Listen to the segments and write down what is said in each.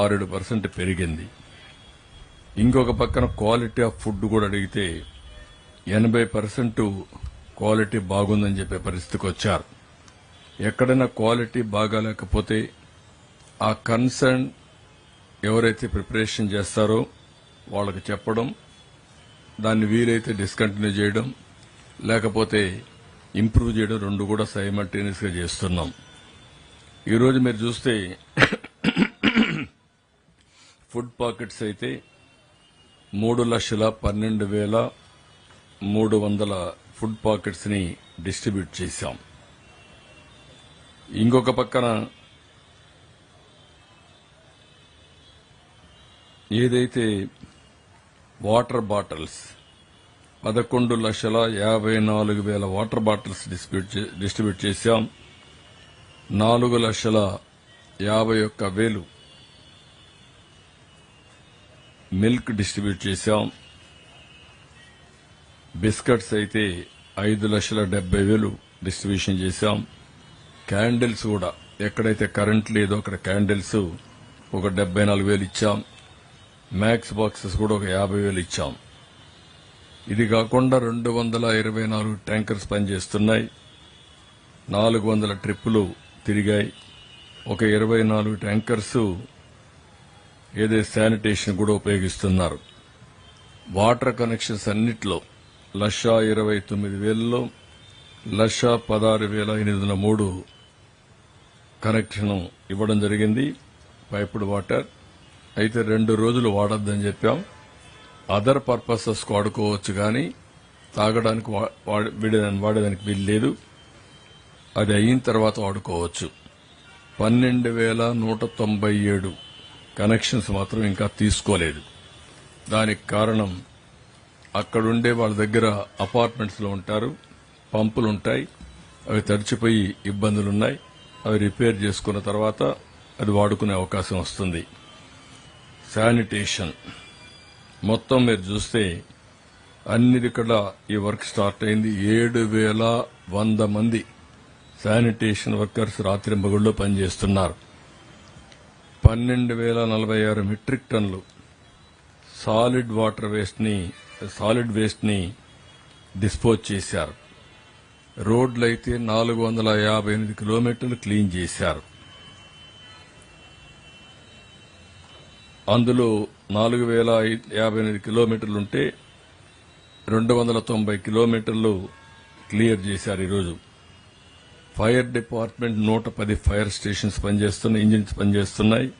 ఆరేడు పర్సెంట్ పెరిగింది. ఇంకొక పక్కన క్వాలిటీ ఆఫ్ ఫుడ్ కూడా అడిగితే ఎనభై పర్సెంట్ క్వాలిటీ బాగుందని చెప్పే పరిస్థితికి వచ్చారు. ఎక్కడైనా క్వాలిటీ బాగాలేకపోతే ఆ కన్సర్న్ ఎవరైతే ప్రిపరేషన్ చేస్తారో వాళ్ళకి చెప్పడం దాన్ని వీలైతే డిస్కంటిన్యూ చేయడం లేకపోతే ఇంప్రూవ్ చేయడం రెండు కూడా సైమల్టేనియస్గా చేస్తున్నాం. ఈరోజు మీరు చూస్తే ఫుడ్ పాకెట్స్ అయితే మూడు లక్షల పన్నెండు వేల మూడు వందల ఫుడ్ పాకెట్స్ని డిస్ట్రిబ్యూట్ చేశాం. ఇంకొక పక్కన ఏదైతే వాటర్ బాటిల్స్ పదకొండు లక్షల యాభై నాలుగు వేల వాటర్ బాటిల్స్ డిస్ట్రిబ్యూట్ డిస్ట్రిబ్యూట్ చేశాం. నాలుగు లక్షల యాభై ఒక్క వేలు మిల్క్ డిస్ట్రిబ్యూట్ చేశాం. బిస్కెట్స్ అయితే ఐదు లక్షల డెబ్బై వేలు డిస్ట్రిబ్యూషన్ చేశాం. క్యాండిల్స్ కూడా ఎక్కడైతే కరెంట్ లేదో అక్కడ క్యాండిల్స్ ఒక డెబ్బై నాలుగు వేలు ఇచ్చాం. మ్యాక్స్ బాక్సెస్ కూడా ఒక యాభై వేలు ఇచ్చాం. ఇది కాకుండా రెండు వందల ఇరవై నాలుగు ట్యాంకర్స్ పనిచేస్తున్నాయి. నాలుగు వందల ట్రిప్పులు తిరిగాయి. ఒక ఇరవై నాలుగు ట్యాంకర్స్ ఏదైతే శానిటేషన్ కూడా ఉపయోగిస్తున్నారు. వాటర్ కనెక్షన్స్ అన్నిట్లో లక్షా ఇరవై తొమ్మిది వేలలో లక్షా పదహారు వేల ఎనిమిది వందల మూడు కనెక్షన్ ఇవ్వడం జరిగింది. Piped water. అయితే రెండు రోజులు వాడొద్దని చెప్పాం. అదర్ పర్పసెస్ వాడుకోవచ్చు కానీ తాగడానికి వా- వీడేదాన్ని వాడేదానికి వీలు లేదు. అది అయిన తర్వాత వాడుకోవచ్చు. పన్నెండు వేల నూట తొంభై ఏడు కనెక్షన్స్ మాత్రం ఇంకా తీసుకోలేదు. దానికి కారణం అక్కడుండే వాళ్ళ దగ్గర అపార్ట్మెంట్స్లో ఉంటారు పంపులు ఉంటాయి అవి తడిచిపోయి ఇబ్బందులున్నాయి అవి రిపేర్ చేసుకున్న తర్వాత అది వాడుకునే అవకాశం వస్తుంది. శానిటేషన్. మొత్తం మీరు చూస్తే అన్ని ఇక్కడ ఈ వర్క్ స్టార్ట్ అయింది. ఏడు వేల వంద మంది శానిటేషన్ వర్కర్స్ రాత్రి మగుళ్ళు పనిచేస్తున్నారు. పన్నెండు వేల నలభై ఆరు మెట్రిక్ టన్నులు సాలిడ్ వాటర్ వేస్ట్ని సాలిడ్ వేస్ట్ని డిస్పోజ్ చేశారు. రోడ్లు అయితే నాలుగు వందల యాభై ఎనిమిది కిలోమీటర్లు క్లీన్ చేశారు. అందులో నాలుగు వేల యాభై ఎనిమిది కిలోమీటర్లు ఉంటే రెండు వందల తొంభై కిలోమీటర్లు క్లియర్ చేశారు ఈరోజు. ఫైర్ డిపార్ట్మెంట్ నూట పది ఫైర్ స్టేషన్స్ పనిచేస్తున్నాయి ఇంజిన్స్ పనిచేస్తున్నాయి.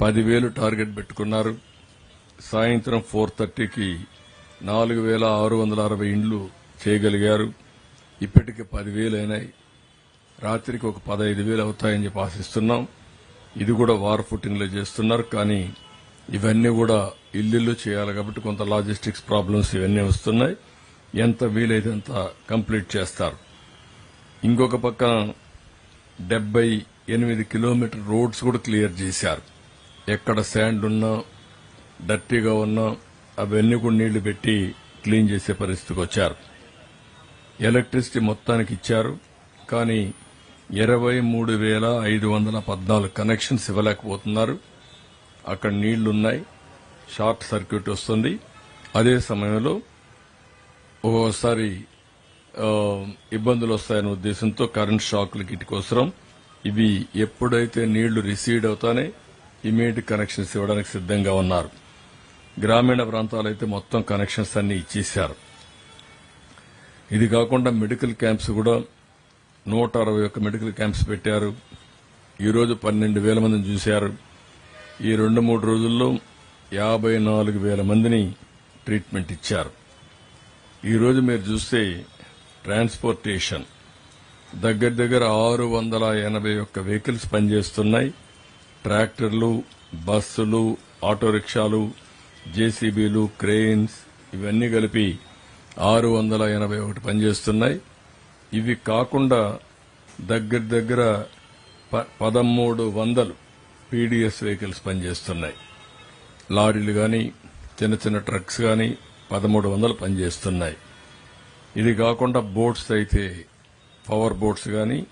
పదివేలు టార్గెట్ పెట్టుకున్నారు. సాయంత్రం ఫోర్ థర్టీకి నాలుగు వేల ఆరు వందల అరవై ఇండ్లు చేయగలిగారు. ఇప్పటికి పదివేలు అయినాయి రాత్రికి ఒక పదహైదు వేలు అవుతాయని చెప్పి ఆశిస్తున్నాం. ఇది కూడా వార్ ఫుటింగ్లో చేస్తున్నారు కానీ ఇవన్నీ కూడా ఇల్లు చేయాలి కాబట్టి కొంత లాజిస్టిక్స్ ప్రాబ్లమ్స్ ఇవన్నీ వస్తున్నాయి. ఎంత వీలైతే అంత కంప్లీట్ చేస్తారు. ఇంకొక పక్కన డెబ్బై ఎనిమిది కిలోమీటర్ రోడ్స్ కూడా క్లియర్ చేశారు. ఎక్కడ శాండ్ ఉన్నా డర్టీగా ఉన్నా అవన్నీ కూడా నీళ్ళు పెట్టి క్లీన్ చేసే పరిస్థితికి వచ్చారు. ఎలక్ట్రిసిటీ మొత్తానికి ఇచ్చారు కానీ ఇరవై మూడు వేల ఐదు వందల పద్నాలుగు కనెక్షన్స్ ఇవ్వలేకపోతున్నారు. అక్కడ నీళ్ళున్నాయి షార్ట్ సర్క్యూట్ వస్తుంది. అదే సమయంలో ఒక్కోసారి ఇబ్బందులు వస్తాయనే ఉద్దేశంతో కరెంట్ షాక్లకి ఇటు కోసరం ఇవి ఎప్పుడైతే నీళ్ళు రిసీడ్ అవుతానే ఇమీడియట్ కనెక్షన్స్ ఇవ్వడానికి సిద్ధంగా ఉన్నారు. గ్రామీణ ప్రాంతాలు అయితే మొత్తం కనెక్షన్స్ అన్ని ఇచ్చేశారు. ఇది కాకుండా మెడికల్ క్యాంప్స్ కూడా నూట అరవై ఒక్క మెడికల్ క్యాంప్స్ పెట్టారు. ఈరోజు పన్నెండు వేల మందిని చూశారు. ఈ రెండు మూడు రోజుల్లో యాభై నాలుగు వేల మందిని ట్రీట్మెంట్ ఇచ్చారు. ఈరోజు మీరు చూస్తే ట్రాన్స్పోర్టేషన్. దగ్గర దగ్గర ఆరు వందల ఎనభై ఒక్క వెహికల్స్ పనిచేస్తున్నాయి. ట్రాక్టర్లు బస్సులు ఆటో రిక్షాలు జేసీబీలు క్రెయిన్స్ ఇవన్నీ కలిపి ఆరు వందల ఎనభై ఒకటి పనిచేస్తున్నాయి. ఇవి కాకుండా దగ్గర దగ్గర ప- పదమూడు వందలు పీడీఎస్ వెహికల్స్ పనిచేస్తున్నాయి. లారీలు కానీ చిన్న చిన్న ట్రక్స్ కానీ పదమూడు వందలు పనిచేస్తున్నాయి. ఇది కాకుండా బోట్స్ అయితే పవర్ బోట్స్ కానీ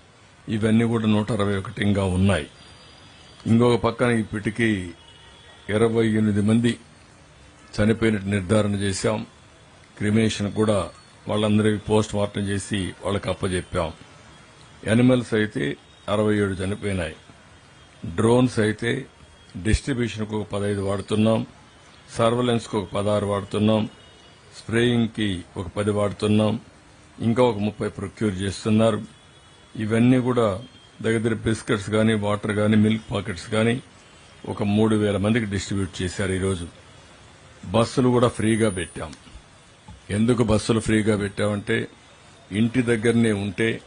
ఇవన్నీ కూడా నూట అరవై ఒకటి ఇంకా ఉన్నాయి. ఇంకొక పక్కన ఇప్పటికీ ఇరవై ఎనిమిది మంది చనిపోయినట్టు నిర్ధారణ చేశాం. క్రిమేషన్ కూడా వాళ్ళందరికీ పోస్ట్ మార్టం చేసి వాళ్ళకి అప్పచెప్పాం యానిమల్స్ అయితే అరవై ఏడు చనిపోయినాయి. డ్రోన్స్ అయితే డిస్ట్రిబ్యూషన్కు ఒక పదహైదు వాడుతున్నాం. సర్వలెన్స్కు ఒక పదహారు వాడుతున్నాం. స్ప్రేయింగ్కి ఒక పది వాడుతున్నాం ఇంకా ఒక ముప్పై ప్రొక్యూర్ చేస్తున్నారు. ఇవన్నీ కూడా దగ్గర బిస్కెట్స్ కానీ వాటర్ కానీ మిల్క్ పాకెట్స్ కానీ ఒక మూడు వేల మందికి డిస్ట్రిబ్యూట్ చేశారు ఈరోజు. బస్సులు కూడా ఫ్రీగా పెట్టాం. ఎందుకు బస్సులు ఫ్రీగా పెట్టామంటే ఇంటి దగ్గరనే ఉంటే